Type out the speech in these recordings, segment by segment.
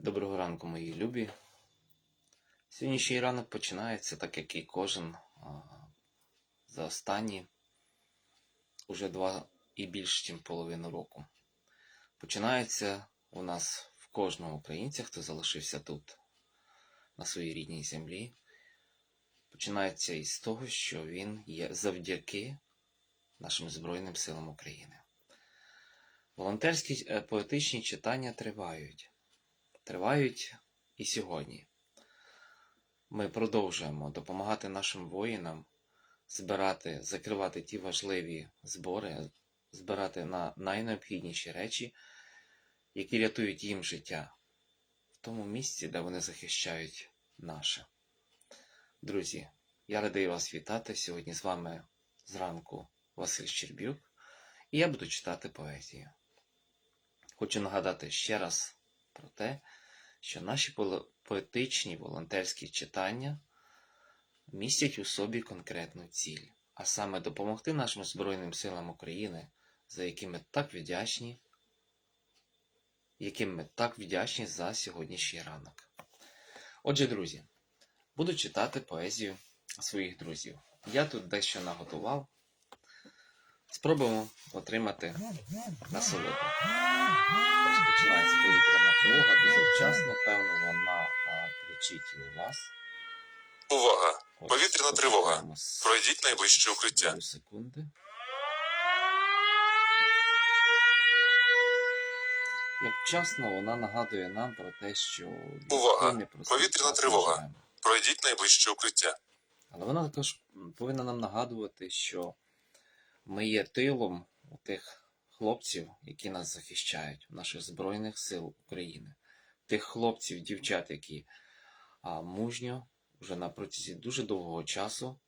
Доброго ранку, мої любі. Сьогоднішній ранок починається, так як і кожен за останні уже два і більше, ніж половину року. Починається у нас в кожного українця, хто залишився тут, на своїй рідній землі. Починається із того, що він є завдяки нашим Збройним силам України. Волонтерські е, поетичні читання тривають тривають і сьогодні. Ми продовжуємо допомагати нашим воїнам збирати, закривати ті важливі збори, збирати на найнеобхідніші речі, які рятують їм життя в тому місці, де вони захищають наше. Друзі, я радий вас вітати. Сьогодні з вами зранку Василь Щербюк, і я буду читати поезію. Хочу нагадати ще раз про те, що наші поетичні волонтерські читання містять у собі конкретну ціль, а саме допомогти нашим Збройним силам України, за якими так вдячні, яким ми так вдячні за сьогоднішній ранок. Отже, друзі, буду читати поезію своїх друзів. Я тут дещо наготував. Спробуємо отримати насолоду. Розпочинається повітряна тривога дуже вчасно, певно, вона кричить і у вас. Увага! Повітряна тривога. Пройдіть найближче укриття. секунди. Як вчасно вона нагадує нам про те, що Увага! Повітряна тривога. Пройдіть найближче укриття. Але вона також повинна нам нагадувати, що ми є тилом тих хлопців, які нас захищають, наших Збройних сил України, тих хлопців, дівчат, які мужньо вже на протязі дуже довгого часу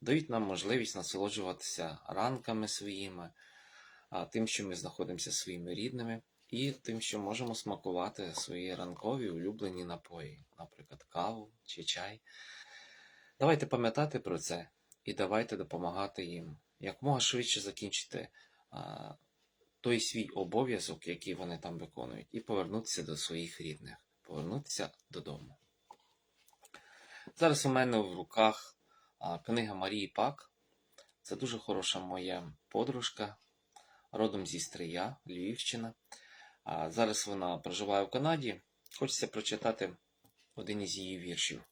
дають нам можливість насолоджуватися ранками своїми, тим, що ми знаходимося своїми рідними, і тим, що можемо смакувати свої ранкові улюблені напої, наприклад, каву чи чай. Давайте пам'ятати про це і давайте допомагати їм якомога швидше закінчити а, той свій обов'язок, який вони там виконують, і повернутися до своїх рідних, повернутися додому. Зараз у мене в руках а, книга Марії Пак. Це дуже хороша моя подружка, родом зі Стрия, Львівщина. А зараз вона проживає в Канаді. Хочеться прочитати один із її віршів.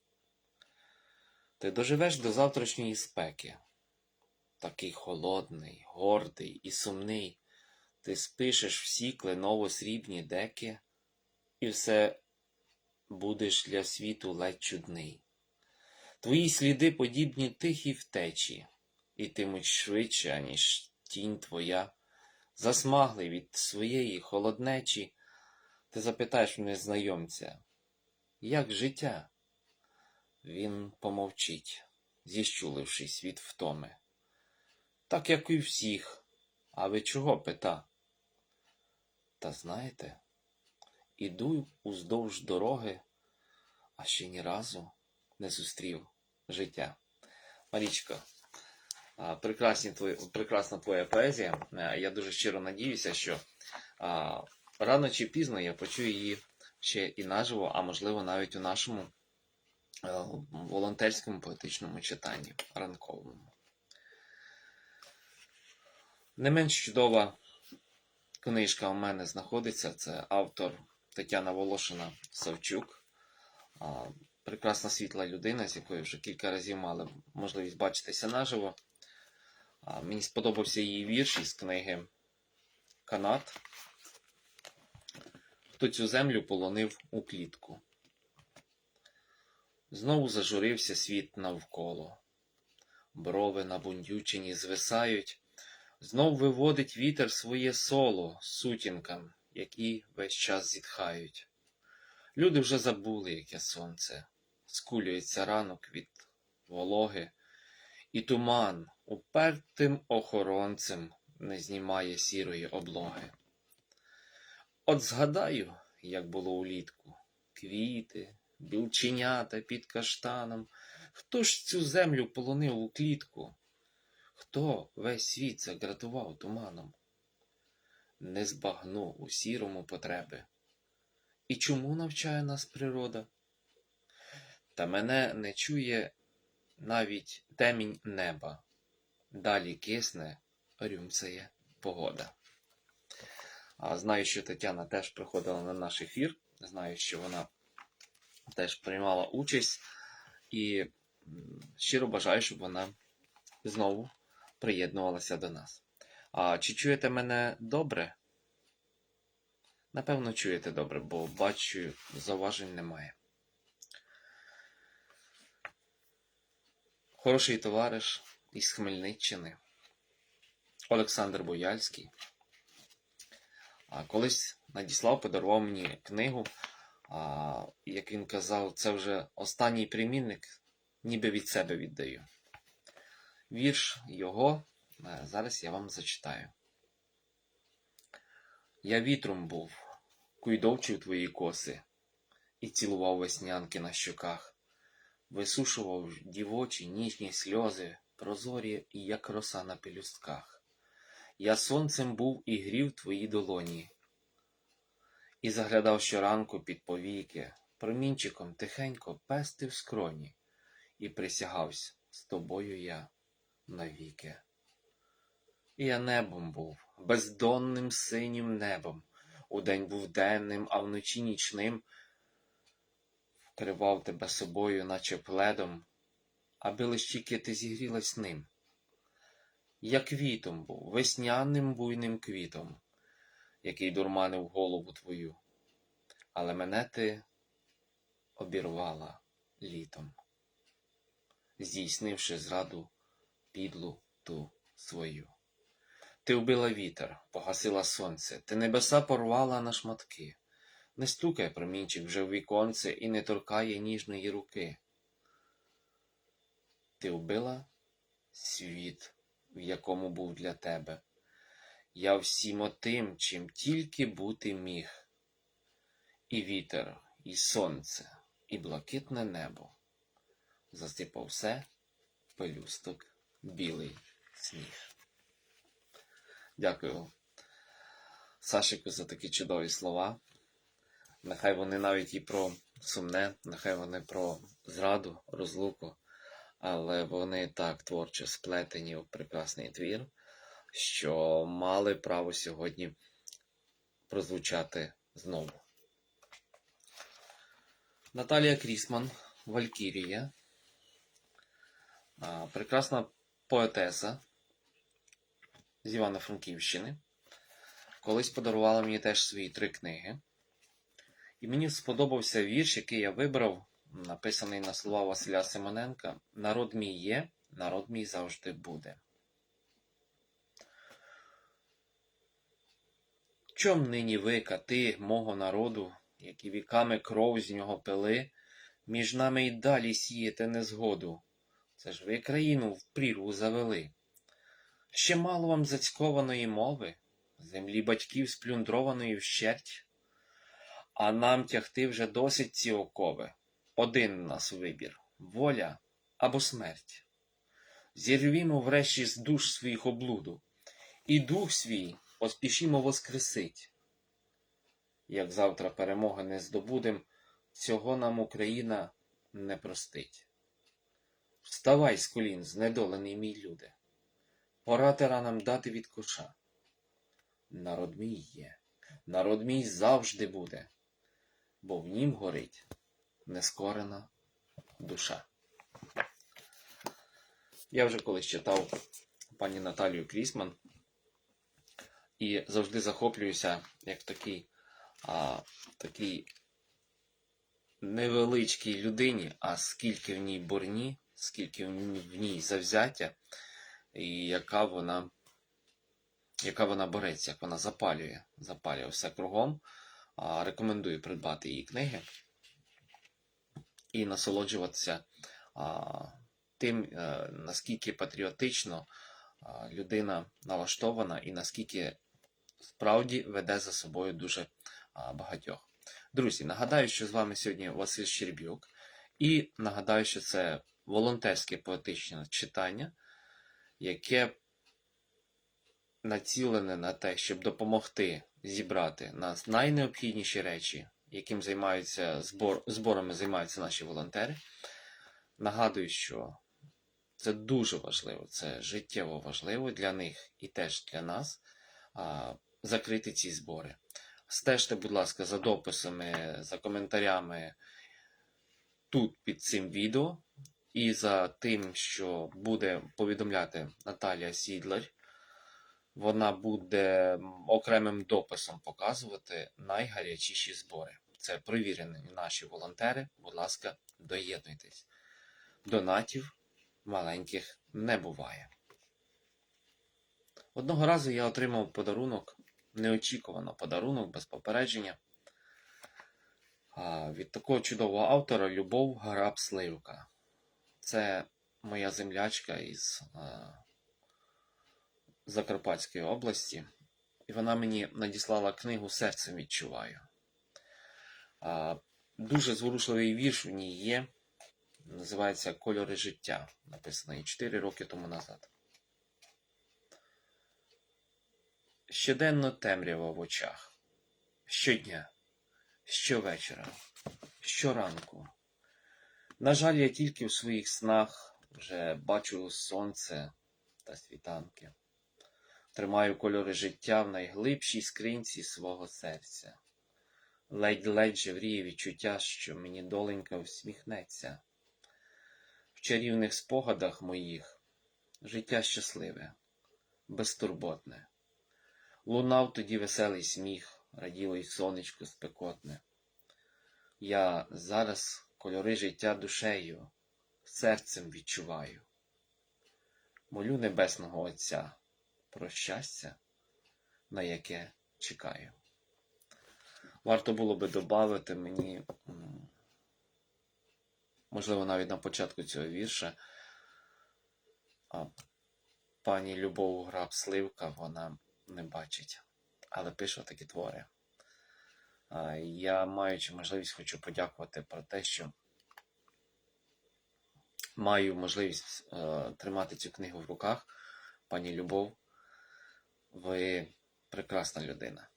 Ти доживеш до завтрашньої спеки. Такий холодний, гордий і сумний. Ти спишеш всі кленово-срібні деки, і все будеш для світу ледь чудний. Твої сліди подібні тихій втечі, ітимуть швидше, аніж тінь твоя, засмаглий від своєї холоднечі, ти запитаєш в незнайомця, як життя? Він помовчить, зіщулившись від втоми. Так, як і всіх. А ви чого пита? Та знаєте, іду уздовж дороги, а ще ні разу не зустрів життя. Марічка, прекрасні твої, прекрасна твоя поезія. Я дуже щиро надіюся, що рано чи пізно я почую її ще і наживо, а можливо навіть у нашому волонтерському поетичному читанні ранковому. Не менш чудова книжка у мене знаходиться. Це автор Тетяна Волошина Савчук. Прекрасна світла людина, з якою вже кілька разів мали можливість бачитися наживо. Мені сподобався її вірш із книги Канат. Хто цю землю полонив у клітку. Знову зажурився світ навколо. Брови набундючені звисають. Знов виводить вітер своє соло сутінкам, які весь час зітхають. Люди вже забули, яке сонце, скулюється ранок від вологи, і туман упертим охоронцем не знімає сірої облоги. От згадаю, як було улітку, квіти, білченята під каштаном. Хто ж цю землю полонив у клітку? Хто весь світ загратував туманом? Не збагну у сірому потреби, І чому навчає нас природа? Та мене не чує навіть темінь неба. Далі кисне, рюмцеє погода. А знаю, що Тетяна теж приходила на наш ефір. Знаю, що вона теж приймала участь. І щиро бажаю, щоб вона знову приєднувалася до нас. А чи чуєте мене добре? Напевно, чуєте добре, бо бачу, зауважень немає. Хороший товариш із Хмельниччини Олександр Бояльський. Колись надіслав, подарував мені книгу. Як він казав, це вже останній примінник, ніби від себе віддаю. Вірш його е, зараз я вам зачитаю. Я вітром був, куйдовчив твої коси, і цілував веснянки на щоках, висушував дівочі ніжні сльози, прозорі, як роса на пелюстках. Я сонцем був і грів твої долоні, і заглядав щоранку під повіки, промінчиком тихенько пестив скроні, і присягався з тобою я навіки. Я небом був, бездонним синім небом, удень був денним, а вночі нічним, вкривав тебе собою, наче пледом, аби лиш тільки ти зігрілась ним. Я квітом був, весняним буйним квітом, який дурманив голову твою, але мене ти обірвала літом, здійснивши зраду підлу ту свою. Ти вбила вітер, погасила сонце, ти небеса порвала на шматки. Не стукає промінчик вже в віконце і не торкає ніжної руки. Ти вбила світ, в якому був для тебе. Я всім отим, чим тільки бути міг. І вітер, і сонце, і блакитне небо. Засипав все пелюсток білий сніг. Дякую Сашику за такі чудові слова. Нехай вони навіть і про сумне, нехай вони про зраду, розлуку, але вони так творчо сплетені у прекрасний твір, що мали право сьогодні прозвучати знову. Наталія Крісман, Валькірія, прекрасна поетеса з Івано-Франківщини. Колись подарувала мені теж свої три книги. І мені сподобався вірш, який я вибрав, написаний на слова Василя Симоненка Народ мій є, народ мій завжди буде. Чом нині ви, кати мого народу, які віками кров з нього пили, між нами й далі сієте незгоду? Це ж ви країну в прірву завели. Ще мало вам зацькованої мови, землі батьків сплюндрованої вщерть, а нам тягти вже досить ці окови. Один нас вибір воля або смерть. Зірвімо врешті з душ своїх облуду, і дух свій поспішімо воскресить. Як завтра перемоги не здобудем, цього нам Україна не простить. Вставай з колін, знедолений мій люде, пора тиранам дати від коша. Народ мій є, народ мій завжди буде, бо в нім горить нескорена душа. Я вже колись читав пані Наталію Крісман і завжди захоплююся як такий, а, такій невеличкій людині, а скільки в ній борні, скільки в ній- завзяття, і яка вона, яка вона бореться, як вона запалює, запалює все кругом. Рекомендую придбати її книги і насолоджуватися тим, е, наскільки патріотично людина налаштована і наскільки справді веде за собою дуже багатьох. Друзі, нагадаю, що з вами сьогодні Василь Щербюк, і нагадаю, що це волонтерське поетичне читання, яке націлене на те, щоб допомогти зібрати нас найнеобхідніші речі яким займаються збор, зборами займаються наші волонтери. Нагадую, що це дуже важливо, це життєво важливо для них і теж для нас а, закрити ці збори. Стежте, будь ласка, за дописами, за коментарями тут під цим відео і за тим, що буде повідомляти Наталія Сідлер. Вона буде окремим дописом показувати найгарячіші збори. Це провірені наші волонтери. Будь ласка, доєднуйтесь. Донатів маленьких не буває. Одного разу я отримав подарунок, неочікувано подарунок без попередження. Від такого чудового автора Любов Гараб Сливка. Це моя землячка із а, Закарпатської області, і вона мені надіслала книгу Серцем відчуваю. Дуже зворушливий вірш в ній є. Називається Кольори життя, написаний 4 роки тому назад. Щоденно темрява в очах. Щодня, щовечора, щоранку. На жаль, я тільки в своїх снах вже бачу сонце та світанки. Тримаю кольори життя в найглибшій скринці свого серця. Ледь-ледь жевріє відчуття, що мені доленька всміхнеться. В чарівних спогадах моїх життя щасливе, безтурботне. Лунав тоді веселий сміх, раділо й сонечко спекотне. Я зараз кольори життя душею, серцем відчуваю. Молю Небесного Отця про щастя, на яке чекаю. Варто було би додати мені, можливо, навіть на початку цього вірша, а пані Любов Граб Сливка, вона не бачить, але пише такі твори. Я, маючи можливість, хочу подякувати про те, що маю можливість е, тримати цю книгу в руках. Пані Любов, ви прекрасна людина.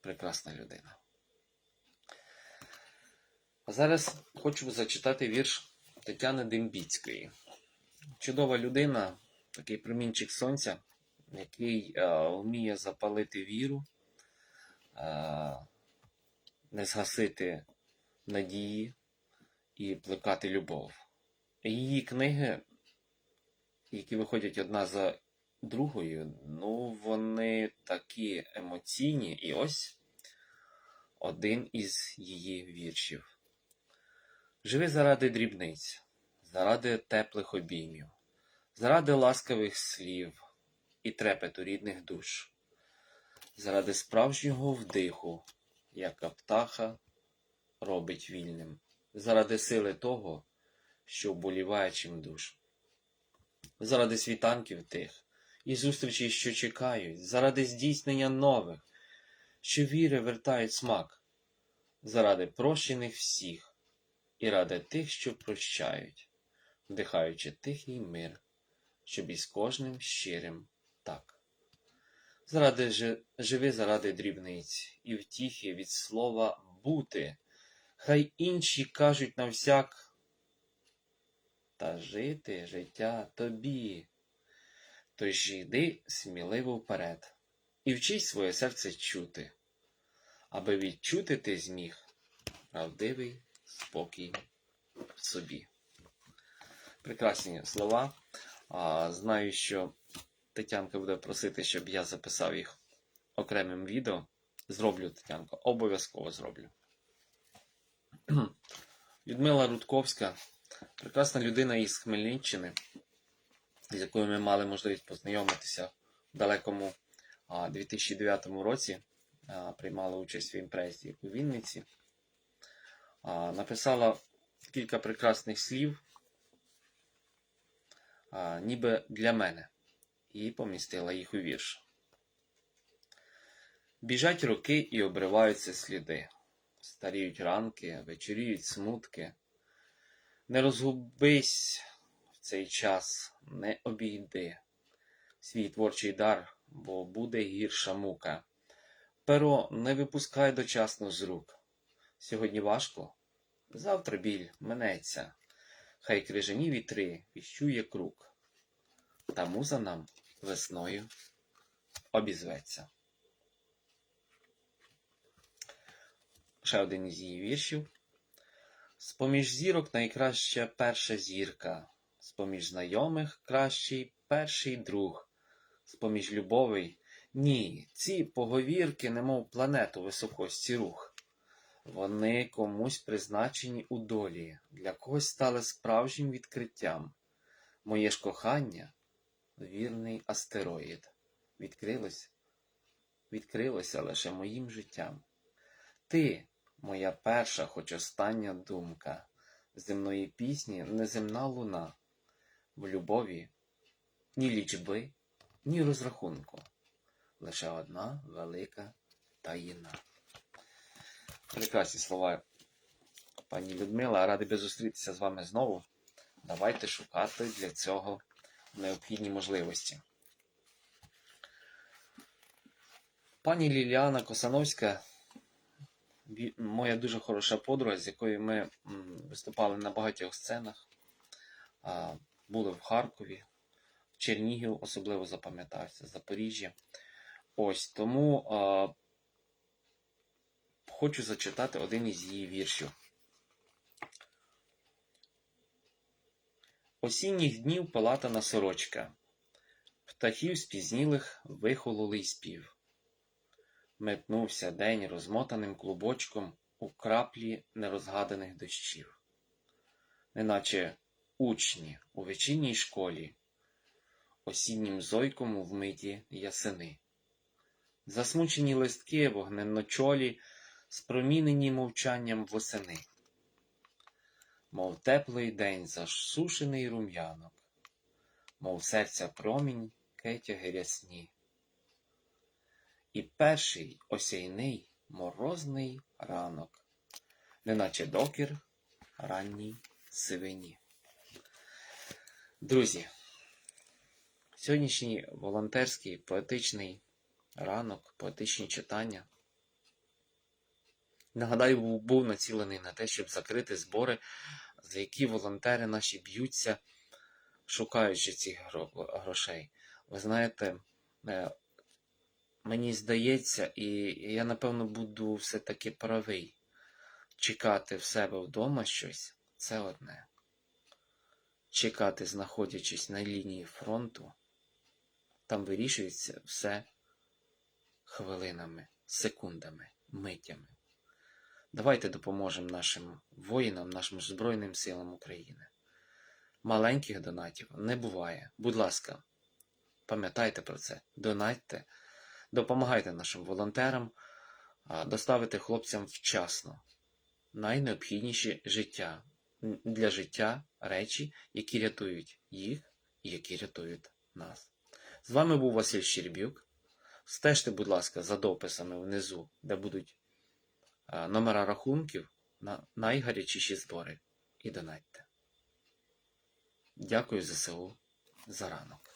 Прекрасна людина. А зараз хочу зачитати вірш Тетяни Дембіцької. Чудова людина, такий промінчик сонця, який е, вміє запалити віру, не згасити надії і плекати любов. Її книги, які виходять одна за другою, ну, вони такі емоційні. І ось один із її віршів. Живи заради дрібниць, заради теплих обіймів, заради ласкавих слів і трепету рідних душ, заради справжнього вдиху, яка птаха робить вільним, заради сили того, що вболіває чим душ, заради світанків тих і зустрічей, що чекають, заради здійснення нових, що віри вертають смак, заради прощених всіх і ради тих, що прощають, вдихаючи тихий мир, щоб із кожним щирим. Заради жи- живи заради дрібниць і втіхи від слова бути, хай інші кажуть навсяк, та жити життя тобі. Тож йди сміливо вперед і вчись своє серце чути, аби відчути ти зміг правдивий спокій в собі. Прекрасні слова. Знаю, що Тетянка буде просити, щоб я записав їх окремим відео. Зроблю, Тетянко, обов'язково зроблю. Людмила Рудковська, прекрасна людина із Хмельниччини, з якою ми мали можливість познайомитися в далекому 2009 році. Приймала участь в імпрезі у Вінниці. Написала кілька прекрасних слів, ніби для мене, і помістила їх у вірш. Біжать роки і обриваються сліди, старіють ранки, вечоріють смутки. Не розгубись в цей час, не обійди свій творчий дар, бо буде гірша мука. Перо не випускай дочасно з рук. Сьогодні важко, завтра біль минеться. Хай крижані вітри віщує круг. Та муза нам весною обізветься. Ще один із її віршів. З-поміж зірок найкраща перша зірка, з-поміж знайомих кращий перший друг, з-поміж любовей ні, ці поговірки, немов планету високості рух. Вони комусь призначені у долі, для когось стали справжнім відкриттям. Моє ж кохання вірний астероїд. Відкрилось, відкрилося лише моїм життям. Ти, моя перша, хоч остання думка, земної пісні неземна луна, в любові ні лічби, ні розрахунку, лише одна велика таїна. Прекрасні слова, пані Людмила. Радий би зустрітися з вами знову. Давайте шукати для цього необхідні можливості. Пані Ліліана Косановська, моя дуже хороша подруга, з якою ми виступали на багатьох сценах, були в Харкові, в Чернігів особливо запам'ятався, Запоріжжя. Ось тому а, хочу зачитати один із її віршів. Осінніх днів палатана сорочка, птахів спізнілих вихололий спів. Метнувся день розмотаним клубочком у краплі нерозгаданих дощів, неначе учні у вечірній школі, осіннім зойком вмиті ясени. Засмучені листки вогненночолі, спромінені мовчанням восени, мов теплий день засушений рум'янок, мов серця промінь кетяги рясні. І перший осяйний морозний ранок, неначе докір ранній сивині. Друзі, сьогоднішній волонтерський поетичний ранок, поетичні читання. Нагадаю, був, націлений на те, щоб закрити збори, за які волонтери наші б'ються, шукаючи цих грошей. Ви знаєте, е, мені здається, і я напевно буду все-таки правий. Чекати в себе вдома щось це одне. Чекати, знаходячись на лінії фронту, там вирішується все хвилинами, секундами, миттями. Давайте допоможемо нашим воїнам, нашим Збройним силам України. Маленьких донатів не буває. Будь ласка, пам'ятайте про це, донатьте, допомагайте нашим волонтерам доставити хлопцям вчасно найнеобхідніші життя для життя речі, які рятують їх і які рятують нас. З вами був Василь Щербюк. Стежте, будь ласка, за дописами внизу, де будуть номера рахунків на найгарячіші збори і донатьте. Дякую ЗСУ за ранок.